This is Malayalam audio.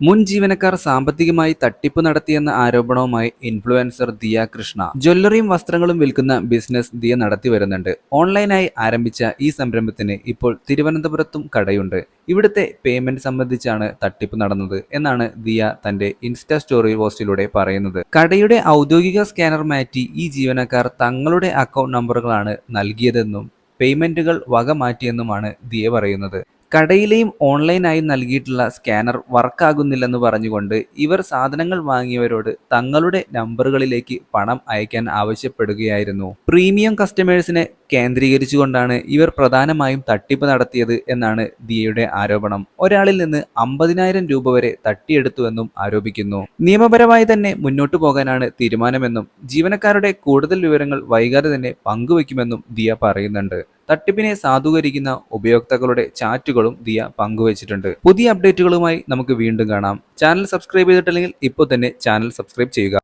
മുൻ ജീവനക്കാർ സാമ്പത്തികമായി തട്ടിപ്പ് നടത്തിയെന്ന ആരോപണവുമായി ഇൻഫ്ലുവൻസർ ദിയ കൃഷ്ണ ജ്വല്ലറിയും വസ്ത്രങ്ങളും വിൽക്കുന്ന ബിസിനസ് ദിയ നടത്തി വരുന്നുണ്ട്. ഓൺലൈനായി ആരംഭിച്ച ഈ സംരംഭത്തിന് ഇപ്പോൾ തിരുവനന്തപുരത്തും കടയുണ്ട്. ഇവിടുത്തെ പേയ്മെന്റ് സംബന്ധിച്ചാണ് തട്ടിപ്പ് നടന്നത് എന്നാണ് ദിയ തന്റെ ഇൻസ്റ്റാ സ്റ്റോറി പോസ്റ്റിലൂടെ പറയുന്നത്. കടയുടെ ഔദ്യോഗിക സ്കാനർ മാറ്റി ഈ ജീവനക്കാർ തങ്ങളുടെ അക്കൗണ്ട് നമ്പറുകളാണ് നൽകിയതെന്നും പേയ്മെന്റുകൾ വക മാറ്റിയെന്നുമാണ് ദിയ പറയുന്നത്. കടയിലെയും ഓൺലൈനായി നൽകിയിട്ടുള്ള സ്കാനർ വർക്കാകുന്നില്ലെന്ന് പറഞ്ഞുകൊണ്ട് ഇവർ സാധനങ്ങൾ വാങ്ങിയവരോട് തങ്ങളുടെ നമ്പറുകളിലേക്ക് പണം അയക്കാൻ ആവശ്യപ്പെടുകയായിരുന്നു. പ്രീമിയം കസ്റ്റമേഴ്സിനെ കേന്ദ്രീകരിച്ചുകൊണ്ടാണ് ഇവർ പ്രധാനമായും തട്ടിപ്പ് നടത്തിയത് എന്നാണ് ദിയയുടെ ആരോപണം. ഒരാളിൽ നിന്ന് അമ്പതിനായിരം രൂപ വരെ തട്ടിയെടുത്തുവെന്നും ആരോപിക്കുന്നു. നിയമപരമായി തന്നെ മുന്നോട്ടു പോകാനാണ് തീരുമാനമെന്നും ജീവനക്കാരുടെ കൂടുതൽ വിവരങ്ങൾ വൈകാതെ തന്നെ പങ്കുവയ്ക്കുമെന്നും ദിയ പറയുന്നുണ്ട്. തട്ടിപ്പിനെ സാധൂകരിക്കുന്ന ഉപയോക്താക്കളുടെ ചാറ്റുകളും ദിയ പങ്കുവച്ചിട്ടുണ്ട്. പുതിയ അപ്ഡേറ്റുകളുമായി നമുക്ക് വീണ്ടും കാണാം. ചാനൽ സബ്സ്ക്രൈബ് ചെയ്തിട്ടില്ലെങ്കിൽ ഇപ്പോൾ തന്നെ ചാനൽ സബ്സ്ക്രൈബ് ചെയ്യുക.